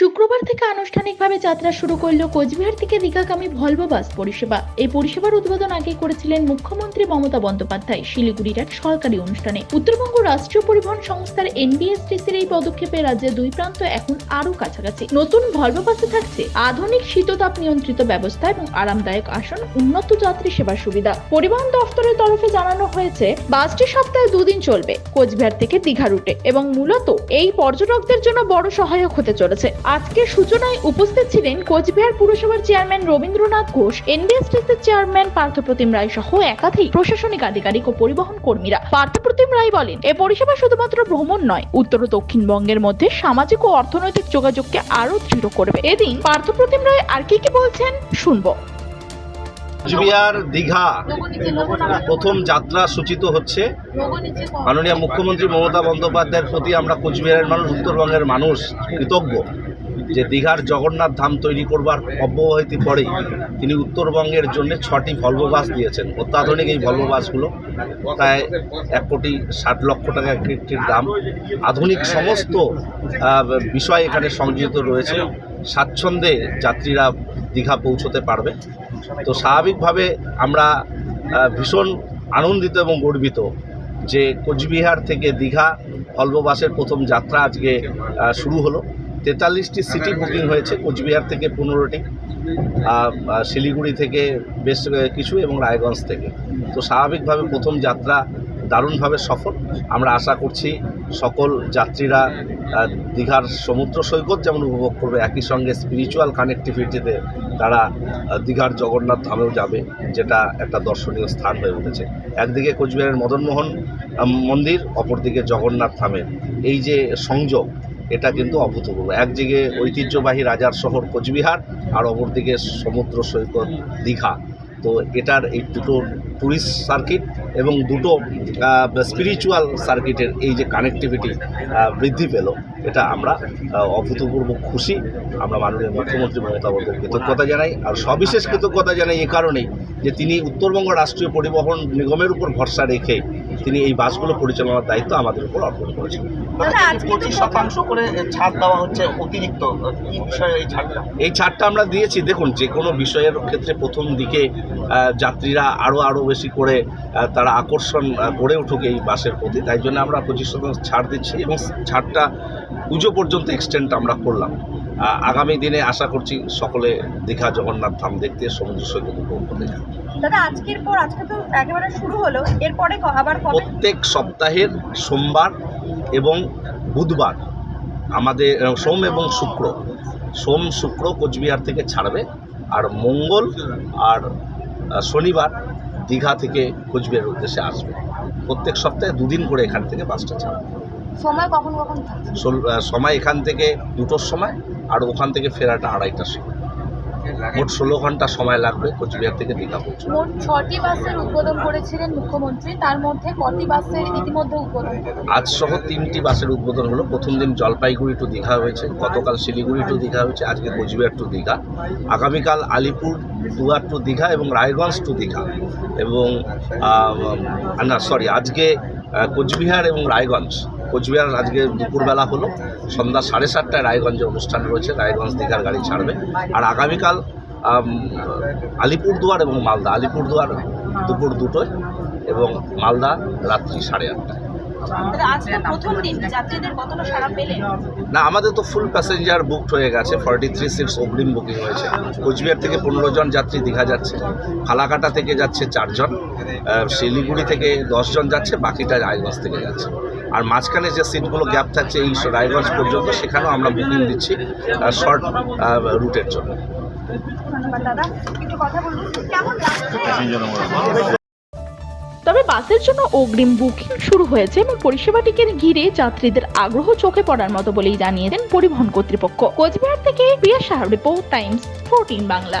শুক্রবার থেকে আনুষ্ঠানিকভাবে যাত্রা শুরু করল কোচবিহার থেকে দীঘাগামী ভলভো বাস পরিষেবা। এই পরিষেবার উদ্বোধন আগে করেছিলেন মুখ্যমন্ত্রী মমতা বন্দ্যোপাধ্যায় শিলিগুড়ির এক সরকারি অনুষ্ঠানে। উত্তরবঙ্গ রাষ্ট্রীয় পরিবহন সংস্থার এনবিএসটিসির এই পদক্ষেপে রাজ্যের দুই প্রান্ত এখন আরও কাছাকাছি। নতুন ভলভো বাসে থাকছে আধুনিক শীততাপ নিয়ন্ত্রিত ব্যবস্থা এবং আরামদায়ক আসন, উন্নত যাত্রী সেবার সুবিধা। পরিবহন দফতরের তরফে জানানো হয়েছে, বাসটি সপ্তাহে দুদিন চলবে, কোচবিহার থেকে দীঘা রুটে এবং মূলত এই পর্যটকদের জন্য বড় সহায়ক হতে চলেছে। আজকের সূচনায় উপস্থিত ছিলেন কোচবিহার পুরসভার চেয়ারম্যান রবীন্দ্রনাথ ঘোষ এনবিএসটিসির চেয়ারম্যান পার্থপ্রতিম রায় সহ একাধিক প্রশাসনিক আধিকারিক ও পরিবহন কর্মীরা। পার্থপ্রতিম রায় বলেন, এ পরিষেবা শুধুমাত্র ভ্রমণ নয়, উত্তর ও দক্ষিণবঙ্গের মধ্যে সামাজিক ও অর্থনৈতিক যোগাযোগকে আরও দৃঢ় করবে। এদিন পার্থপ্রতিম রায় আর কি কি বলছেন, শুনব। কোচবিহার দীঘা প্রথম যাত্রা সূচিত হচ্ছে। মাননীয় মুখ্যমন্ত্রী মমতা বন্দ্যোপাধ্যায়ের প্রতি আমরা কোচবিহারের মানুষ, উত্তরবঙ্গের মানুষ কৃতজ্ঞ। যে দীঘার জগন্নাথ ধাম তৈরি করবার অব্যবহিত পরেই তিনি উত্তরবঙ্গের জন্য ছটি ভলভো বাস দিয়েছেন। অত্যাধুনিক এই ভলভো বাসগুলো প্রায় এক কোটি ষাট লক্ষ টাকা একটির দাম। আধুনিক সমস্ত বিষয় এখানে সংযোজিত রয়েছে। স্বাচ্ছন্দ্যে যাত্রীরা দীঘা পৌঁছতে পারবে। তো স্বাভাবিকভাবে আমরা ভীষণ আনন্দিত এবং গর্বিত যে কোচবিহার থেকে দীঘা ভলভো বাসের প্রথম যাত্রা আজকে শুরু হলো। তেতাল্লিশটি সিটি বুকিং হয়েছে কোচবিহার থেকে পনেরোটি শিলিগুড়ি থেকে বেশ কিছু এবং রায়গঞ্জ থেকে। তো স্বাভাবিকভাবে প্রথম যাত্রা দারুণভাবে সফল। আমরা আশা করছি সকল যাত্রীরা দীঘার সমুদ্র সৈকত যেমন উপভোগ করবে, একই সঙ্গে স্পিরিচুয়াল কানেক্টিভিটিতে তারা দীঘার জগন্নাথ ধামেও যাবে, যেটা একটা দর্শনীয় স্থান হয়ে উঠেছে। একদিকে কোচবিহারের মদনমোহন মন্দির, অপরদিকে জগন্নাথ ধামের। এই যে সংযোগ এটা কিন্তু অভূতপূর্ব। একদিকে ঐতিহ্যবাহী রাজার শহর কোচবিহার, আর অপরদিকে সমুদ্র সৈকত দীঘা। তো এটার এই দুটো ট্যুরিস্ট সার্কিট এবং দুটো স্পিরিচুয়াল সার্কিটের এই যে কানেক্টিভিটি বৃদ্ধি পেল। এটা আমরা অভূতপূর্ব খুশি। আমরা মাননীয় মুখ্যমন্ত্রী মমতা বন্দ্যোপাধ্যায় কৃতজ্ঞতা জানাই, আর সবিশেষ কৃতজ্ঞতা জানাই এ কারণেই যে তিনি উত্তরবঙ্গ রাষ্ট্রীয় পরিবহন নিগমের উপর ভরসা রেখে তিনি এই বাসগুলো পরিচালনার দায়িত্ব আমাদের উপর অর্পণ করেছেন। পঁচিশ শতাংশ করে ছাড় দেওয়া হচ্ছে অতিরিক্ত এই ছাড়টা? এই ছাড়টা আমরা দিয়েছি। দেখুন যে কোনো বিষয়ের ক্ষেত্রে প্রথম দিকে যাত্রীরা আরও আরও বেশি করে তারা আকর্ষণ গড়ে উঠুক এই বাসের প্রতি। তাই জন্য আমরা পঁচিশ শতাংশ ছাড় দিচ্ছি এবং ছাড়টা পুজো পর্যন্ত এক্সটেন্ড আমরা করলাম। আগামী দিনে আশা করছি সকলে দীঘা জগন্নাথ ধাম দেখতে সমুদ্র সৈকত উপভোগ করতে যাবে। দাদা আজকের পর আজকে তো একেবারে শুরু হলো। এরপরে আবার প্রত্যেক সপ্তাহের সোমবার এবং বুধবার আমাদের সোম এবং শুক্র। সোম শুক্র কোচবিহার থেকে ছাড়বে আর মঙ্গল আর শনিবার দীঘা থেকে কোচবিহার উদ্দেশ্যে আসবে। প্রত্যেক সপ্তাহে দুদিন করে এখান থেকে বাসটা ছাড়বে। সময় কখন কখন সময় এখান থেকে দুটোর সময় আর ওখান থেকে ফেরাটা আড়াইটার সময়। মোট ষোলো ঘণ্টা সময় লাগবে কোচবিহার থেকে দীঘা পৌঁছতে। মোট ছটি বাসের উদ্বোধন করেছিলেন মুখ্যমন্ত্রী তার মধ্যে কটি বাসের ইতিমধ্যে উদ্বোধন আজ সহ তিনটি বাসের উদ্বোধন হলো। প্রথম দিন জলপাইগুড়ি টু দীঘা হয়েছে গতকাল শিলিগুড়ি টু দীঘা হয়েছে আজকে কোচবিহার টু দীঘা। আগামীকাল আলিপুর দুয়ার টু দীঘা এবং রায়গঞ্জ টু দীঘা। এবং না সরি আজকে কোচবিহার এবং রায়গঞ্জ। কোচবিহার আজকে দুপুরবেলা হলো। সন্ধ্যা সাড়ে সাতটায় রায়গঞ্জে অনুষ্ঠান রয়েছে রায়গঞ্জ দীঘার গাড়ি ছাড়বে। আর আগামীকাল আলিপুরদুয়ার এবং মালদা। আলিপুরদুয়ার দুপুর দুটোয় এবং মালদা রাত্রি সাড়ে আটটায়। না আমাদের তো ফুল প্যাসেঞ্জার বুকড হয়ে গেছে। ফর্টি থ্রি সিটস অগ্রিম বুকিং হয়েছে। কোচবিহার থেকে পনেরো জন যাত্রী দীঘা যাচ্ছে। ফালাকাটা থেকে যাচ্ছে চারজন। শিলিগুড়ি থেকে দশজন যাচ্ছে। বাকিটা রায়গঞ্জ থেকে যাচ্ছে। আর মাঝখানে যে সিটগুলো গ্যাপ থাকছে এই রায়গঞ্জ পর্যন্ত সেখানেও আমরা বুকিং দিচ্ছি শর্ট রুটের জন্য। তবে বাসের জন্য অগ্রিম বুকিং শুরু হয়েছে এবং পরিষেবাটিকে ঘিরে যাত্রীদের আগ্রহ চোখে পড়ার মতো বলেই জানিয়েছেন পরিবহন কর্তৃপক্ষ। কোচবিহার থেকে Priya Shah report Times fourteen Bangla